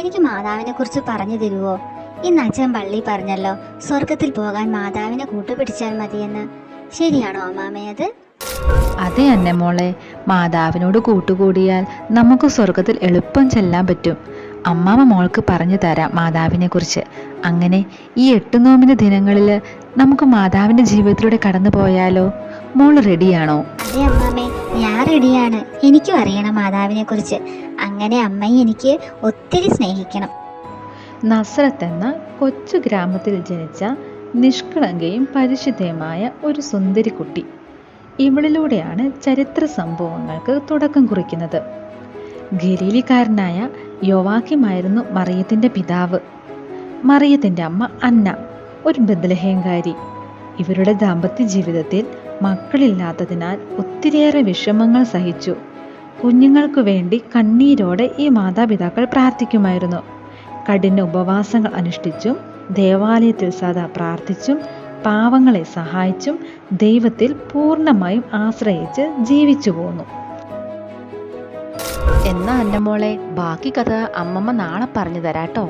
എനിക്ക് മാതാവിനെ കുറിച്ച് പറഞ്ഞു തരുവോ? ഇന്ന് അച്ഛൻ പള്ളി പറഞ്ഞല്ലോ സ്വർഗത്തിൽ പോകാൻ മാതാവിനെ കൂട്ടുപിടിച്ചാൽ മതിയെന്ന്. ശരിയാണോ അമ്മാമേ അത്? അതെ അന്നെ മോളെ മാതാവിനോട് കൂട്ടുകൂടിയാൽ നമുക്ക് സ്വർഗത്തിൽ എളുപ്പം ചെല്ലാൻ പറ്റും. അമ്മാമ മോൾക്ക് പറഞ്ഞു തരാം മാതാവിനെ കുറിച്ച്. അങ്ങനെ ഈ എട്ട് നോമിന് ദിനങ്ങളിൽ നമുക്ക് മാതാവിന്റെ ജീവിതത്തിലൂടെ കടന്നു പോയാലോ മോൾ റെഡിയാണോ അതെ അമ്മാമേ ഞാൻ റെഡിയാണ്. എനിക്കും അറിയണം മാതാവിനെ കുറിച്ച് അങ്ങനെ അമ്മയെ എനിക്ക് ഒത്തിരി സ്നേഹിക്കണം. നസ്രത്ത് എന്ന കൊച്ചു ഗ്രാമത്തിൽ ജനിച്ച നിഷ്കളങ്കയും പരിശുദ്ധയുമായ ഒരു സുന്ദരി കുട്ടി. ഇവളിലൂടെയാണ് ചരിത്ര സംഭവങ്ങൾക്ക് തുടക്കം കുറിക്കുന്നത്. ഗലീലിക്കാരനായ യോവാക്കിമായിരുന്നു മറിയത്തിന്റെ പിതാവ്. മറിയത്തിന്റെ അമ്മ അന്ന ഒരു ബദലഹേങ്കാരി ഇവരുടെ ദാമ്പത്യ ജീവിതത്തിൽ മക്കളില്ലാത്തതിനാൽ ഒത്തിരിയേറെ വിഷമങ്ങൾ സഹിച്ചു. കുഞ്ഞുങ്ങൾക്കു വേണ്ടി കണ്ണീരോടെ ഈ മാതാപിതാക്കൾ പ്രാർത്ഥിക്കുമായിരുന്നു. കഠിന ഉപവാസങ്ങൾ അനുഷ്ഠിച്ചും ദേവാലയത്തിൽ സദാ പ്രാർത്ഥിച്ചും പാവങ്ങളെ സഹായിച്ചും ദൈവത്തിൽ പൂർണമായും ആശ്രയിച്ച് ജീവിച്ചു പോന്നു. എന്നാ എന്റെ മോളെ ബാക്കി കഥ അമ്മമ്മ നാളെ പറഞ്ഞു തരാട്ടോ.